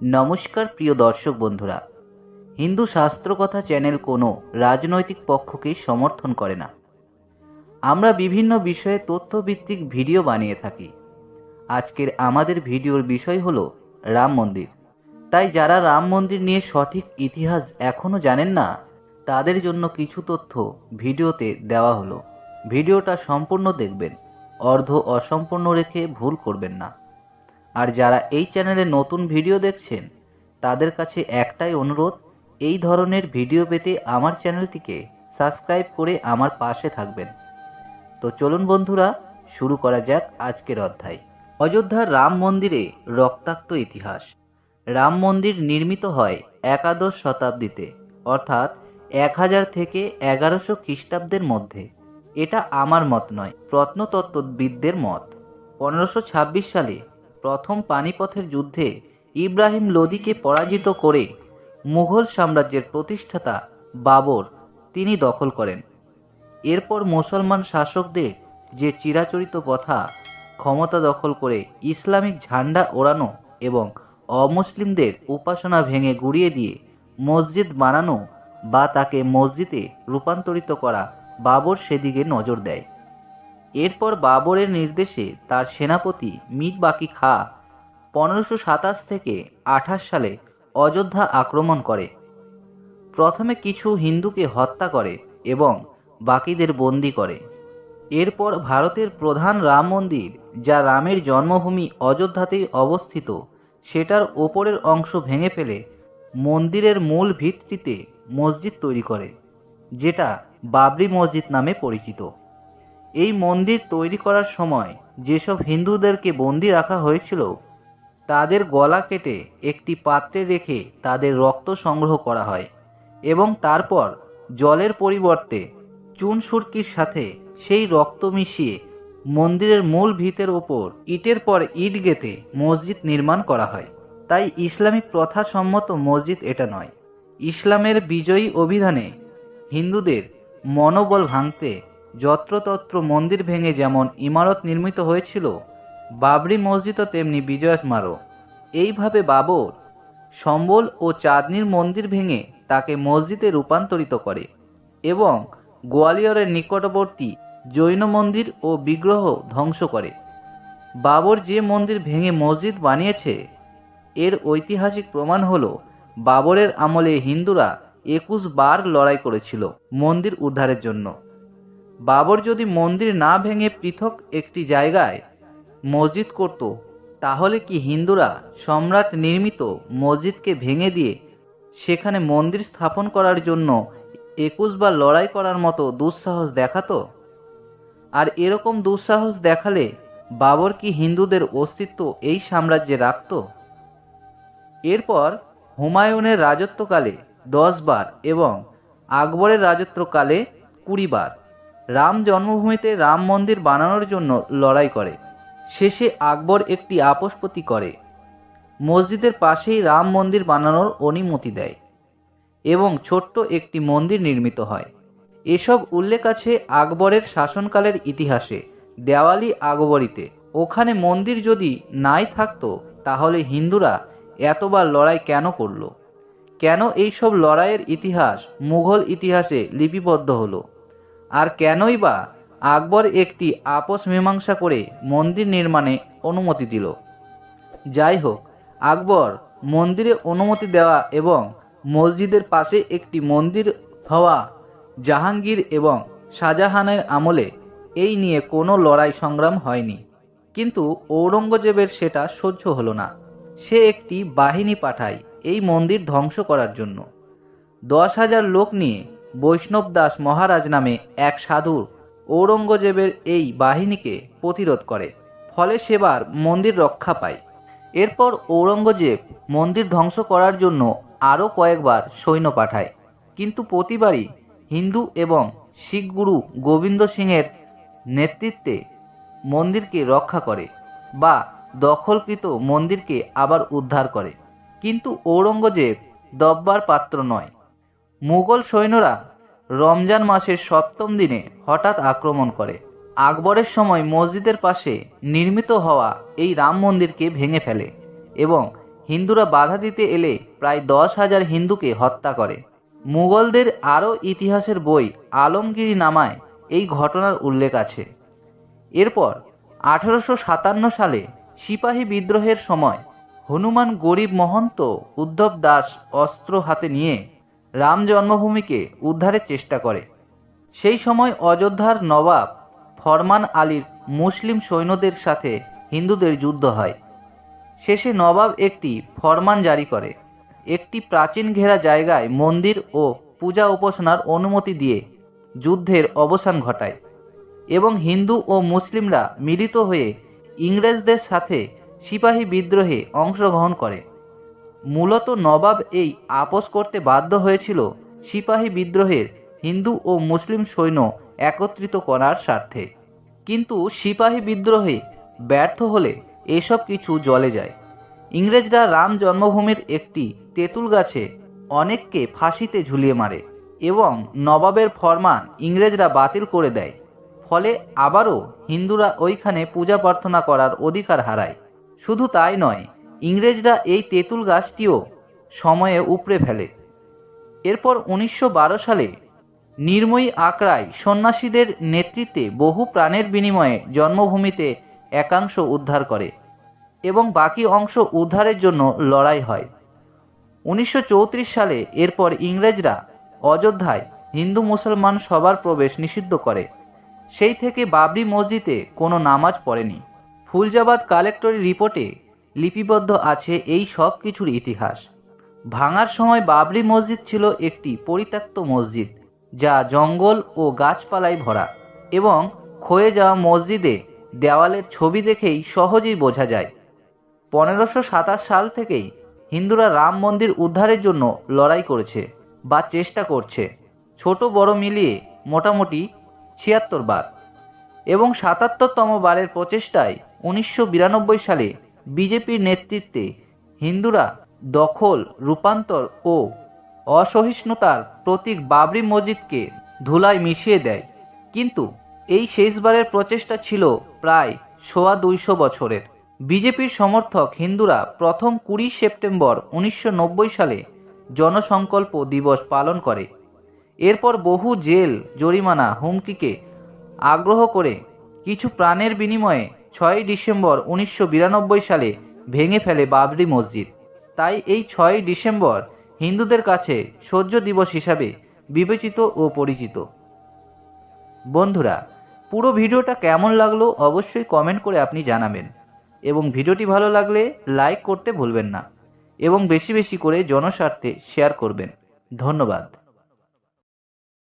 নমস্কার, প্রিয় দর্শক বন্ধুরা। হিন্দু শাস্ত্রকথা চ্যানেল কোনো রাজনৈতিক পক্ষকে সমর্থন করে না। আমরা বিভিন্ন বিষয়ে তথ্যভিত্তিক ভিডিও বানিয়ে থাকি। আজকের আমাদের ভিডিওর বিষয় হল রাম মন্দির। তাই যারা রাম মন্দির নিয়ে সঠিক ইতিহাস এখনও জানেন না, তাদের জন্য কিছু তথ্য ভিডিওতে দেওয়া হলো। ভিডিওটা সম্পূর্ণ দেখবেন। অর্ধ অসম্পূর্ণ রেখে ভুল করবেন না। আর যারা এই চ্যানেলে নতুন ভিডিও দেখছেন, তাদের কাছে একটাই অনুরোধ, এই ধরনের ভিডিও পেতে আমার চ্যানেলটিকে সাবস্ক্রাইব করে আমার পাশে থাকবেন। তো চলুন বন্ধুরা, শুরু করা যাক আজকের অধ্যায়। অযোধ্যার রাম মন্দিরে রক্তাক্ত ইতিহাস। রাম মন্দির নির্মিত হয় একাদশ শতাব্দীতে, অর্থাৎ এক হাজার থেকে এগারোশো খ্রিস্টাব্দের মধ্যে। এটা আমার মত নয়, প্রত্নতত্ত্ববিদদের মত। পনেরোশো ছাব্বিশ সালে প্রথম পানিপথের যুদ্ধে ইব্রাহিম লোদিকে পরাজিত করে মুঘল সাম্রাজ্যের প্রতিষ্ঠাতা বাবর তিনি দখল করেন। এরপর মুসলমান শাসকদের যে চিরাচরিত প্রথা, ক্ষমতা দখল করে ইসলামিক ঝান্ডা ওড়ানো এবং অমুসলিমদের উপাসনা ভেঙে গুড়িয়ে দিয়ে মসজিদ বানানো বা তাকে মসজিদে রূপান্তরিত করা বাবর সেদিকে নজর দেয়। এরপর বাবরের নির্দেশে তার সেনাপতি মীর বাকি খা পনেরোশো সাতাশ থেকে আঠাশ সালে অযোধ্যা আক্রমণ করে। প্রথমে কিছু হিন্দুকে হত্যা করে এবং বাকিদের বন্দি করে। এরপর ভারতের প্রধান রাম মন্দির, যা রামের জন্মভূমি অযোধ্যাতেই অবস্থিত, সেটার ওপরের অংশ ভেঙে ফেলে মন্দিরের মূল ভিত্তিতে মসজিদ তৈরি করে, যেটা বাবরি মসজিদ নামে পরিচিত। এই মন্দির তৈরি করার সময় যেসব হিন্দুদেরকে বন্দি রাখা হয়েছিল, তাদের গলা কেটে একটি পাত্রে রেখে তাদের রক্ত সংগ্রহ করা হয় এবং তারপর জলের পরিবর্তে চুন সুরকির সাথে সেই রক্ত মিশিয়ে মন্দিরের মূল ভিতের ওপর ইটের পর ইট গেঁথে মসজিদ নির্মাণ করা হয়। তাই ইসলামিক প্রথাসম্মত মসজিদ এটা নয়। ইসলামের বিজয়ী অভিধানে হিন্দুদের মনোবল ভাঙতে যত্রতত্র মন্দির ভেঙে যেমন ইমারত নির্মিত হয়েছিল, বাবরি মসজিদও তেমনি বিজয় স্মারক এইভাবে বাবর, সম্বল ও চাঁদনির মন্দির ভেঙে তাকে মসজিদে রূপান্তরিত করে এবং গোয়ালিয়রের নিকটবর্তী জৈন মন্দির ও বিগ্রহ ধ্বংস করে। বাবর যে মন্দির ভেঙে মসজিদ বানিয়েছে, এর ঐতিহাসিক প্রমাণ হল বাবরের আমলে হিন্দুরা একুশ বার লড়াই করেছিল মন্দির উদ্ধারের জন্য। বাবর যদি মন্দির না ভেঙে পৃথক একটি জায়গায় মসজিদ করত, তাহলে কি হিন্দুরা সম্রাট নির্মিত মসজিদকে ভেঙে দিয়ে সেখানে মন্দির স্থাপন করার জন্য একুশবার লড়াই করার মতো দুঃসাহস দেখাতো? আর এরকম দুঃসাহস দেখালে বাবর কি হিন্দুদের অস্তিত্ব এই সাম্রাজ্যে রাখত? এরপর হুমায়ুনের রাজত্বকালে দশ বার এবং আকবরের রাজত্বকালে কুড়ি বার। রাম জন্মভূমিতে রাম মন্দির বানানোর জন্য লড়াই করে। শেষে আকবর একটি আপসপতি করে। মসজিদের পাশেই রাম মন্দির বানানোর অনুমতি দেয় এবং ছোট্ট একটি মন্দির নির্মিত হয়। এসব উল্লেখ আছে আকবরের শাসনকালের ইতিহাসে, দেওয়ালি আকবরীতে। ওখানে মন্দির যদি নাই থাকতো, তাহলে হিন্দুরা এতবার লড়াই কেন করল? কেন এইসব লড়াইয়ের ইতিহাস মুঘল ইতিহাসে লিপিবদ্ধ হলো? আর কেনই বা আকবর একটি আপোষ মীমাংসা করে মন্দির নির্মাণে অনুমতি দিল। যাই হোক আকবর মন্দিরে অনুমতি দেওয়া এবং মসজিদের পাশে একটি মন্দির হওয়া, জাহাঙ্গীর এবং শাহজাহানের আমলে এই নিয়ে কোনো লড়াই সংগ্রাম হয়নি। কিন্তু ঔরঙ্গজেবের সেটা সহ্য হলো না। সে একটি বাহিনী পাঠায় এই মন্দির ধ্বংস করার জন্য। দশ হাজার লোক নিয়ে বৈষ্ণব দাস মহারাজ নামে এক সাধু ঔরঙ্গজেবের এই বাহিনীকে প্রতিরোধ করে, ফলে সেবার মন্দির রক্ষা পায়। এরপর ঔরঙ্গজেব মন্দির ধ্বংস করার জন্য আরও কয়েকবার সৈন্য পাঠায়। কিন্তু প্রতিবারই হিন্দু এবং শিখ গুরু গোবিন্দ সিংয়ের নেতৃত্বে মন্দিরকে রক্ষা করে বা দখলকৃত মন্দিরকে আবার উদ্ধার করে। কিন্তু ঔরঙ্গজেব দব্বার পাত্র নয়। মুঘল সৈন্যরা রমজান মাসের সপ্তম দিনে হঠাৎ আক্রমণ করে। আকবরের সময় মসজিদের পাশে নির্মিত হওয়া এই রাম মন্দিরকে ভেঙে ফেলে এবং হিন্দুরা বাধা দিতে এলে প্রায় দশ হাজার হিন্দুকে হত্যা করে। মুঘলদের আরও ইতিহাসের বই আলমগিরি নামায় এই ঘটনার উল্লেখ আছে। এরপর আঠেরোশো সাতান্ন সালে সিপাহী বিদ্রোহের সময় হনুমান গরিব মহন্ত উদ্ধব দাস অস্ত্র হাতে নিয়ে রাম জন্মভূমিকে উদ্ধারের চেষ্টা করে। সেই সময় অযোধ্যার নবাব ফরমান আলীর মুসলিম সৈন্যদের সাথে হিন্দুদের যুদ্ধ হয়। শেষে নবাব একটি ফরমান জারি করে। একটি প্রাচীন ঘেরা জায়গায় মন্দির ও পূজা উপাসনার অনুমতি দিয়ে যুদ্ধের অবসান ঘটায় এবং হিন্দু ও মুসলিমরা মিলিত হয়ে ইংরেজদের সাথে সিপাহী বিদ্রোহে অংশগ্রহণ করে। মূলত নবাব এই আপোষ করতে বাধ্য হয়েছিল সিপাহী বিদ্রোহের হিন্দু ও মুসলিম সৈন্য একত্রিত করার স্বার্থে। কিন্তু সিপাহী বিদ্রোহে ব্যর্থ হলে এসব কিছু জলে যায়। ইংরেজরা রাম জন্মভূমির একটি তেঁতুল গাছে অনেককে ফাঁসিতে ঝুলিয়ে মারে এবং নবাবের ফরমান ইংরেজরা বাতিল করে দেয়। ফলে আবারও হিন্দুরা ওইখানে পূজা প্রার্থনা করার অধিকার হারায়। শুধু তাই নয় ইংরেজরা এই তেঁতুল গাছটিও সময়ে উপড়ে ফেলে। এরপর উনিশশো বারো সালে নির্ময়ী আঁকড়ায় সন্ন্যাসীদের নেতৃত্বে বহু প্রাণের বিনিময়ে জন্মভূমিতে একাংশ উদ্ধার করে এবং বাকি অংশ উদ্ধারের জন্য লড়াই হয়। উনিশশো চৌত্রিশ সালে এরপর ইংরেজরা অযোধ্যায় হিন্দু মুসলমান সবার প্রবেশ নিষিদ্ধ করে। সেই থেকে বাবরি মসজিদে কোনো নামাজ পড়েনি। ফুলজাবাদ কালেক্টরি রিপোর্টে লিপিবদ্ধ আছে এই সব কিছুর ইতিহাস। ভাঙার সময় বাবরি মসজিদ ছিল একটি পরিত্যক্ত মসজিদ, যা জঙ্গল ও গাছপালায় ভরা এবং ক্ষয়ে যাওয়া মসজিদে দেওয়ালের ছবি দেখেই সহজেই বোঝা যায়। পনেরোশো সাতাশ সাল থেকেই হিন্দুরা রাম মন্দির উদ্ধারের জন্য লড়াই করেছে বা চেষ্টা করছে, ছোট বড় মিলিয়ে মোটামুটি ছিয়াত্তর বার। এবং সাতাত্তরতম বারের প্রচেষ্টায় উনিশশো বিরানব্বই সালে বিজেপির নেতৃত্বে হিন্দুরা দখল, রূপান্তর ও অসহিষ্ণুতার প্রতীক বাবরি মসজিদকে ধুলায় মিশিয়ে দেয়। কিন্তু এই শেষবারের প্রচেষ্টা ছিল প্রায় সোয়া দুইশো বছরের। বিজেপির সমর্থক হিন্দুরা প্রথম কুড়ি সেপ্টেম্বর উনিশশো নব্বই সালে জনসংকল্প দিবস পালন করে। এরপর বহু জেল, জরিমানা, হুমকিকে আগ্রহ করে কিছু প্রাণের বিনিময়ে ছয়ই ডিসেম্বর উনিশশো বিরানব্বই সালে ভেঙে ফেলে বাবরি মসজিদ। তাই এই ছয়ই ডিসেম্বর হিন্দুদের কাছে সহ্য দিবস হিসাবে বিবেচিত ও পরিচিত। বন্ধুরা, পুরো ভিডিওটা কেমন লাগল অবশ্যই কমেন্ট করে আপনি জানাবেন এবং ভিডিওটি ভালো লাগলে লাইক করতে ভুলবেন না এবং বেশি বেশি করে জনস্বার্থে শেয়ার করবেন। ধন্যবাদ।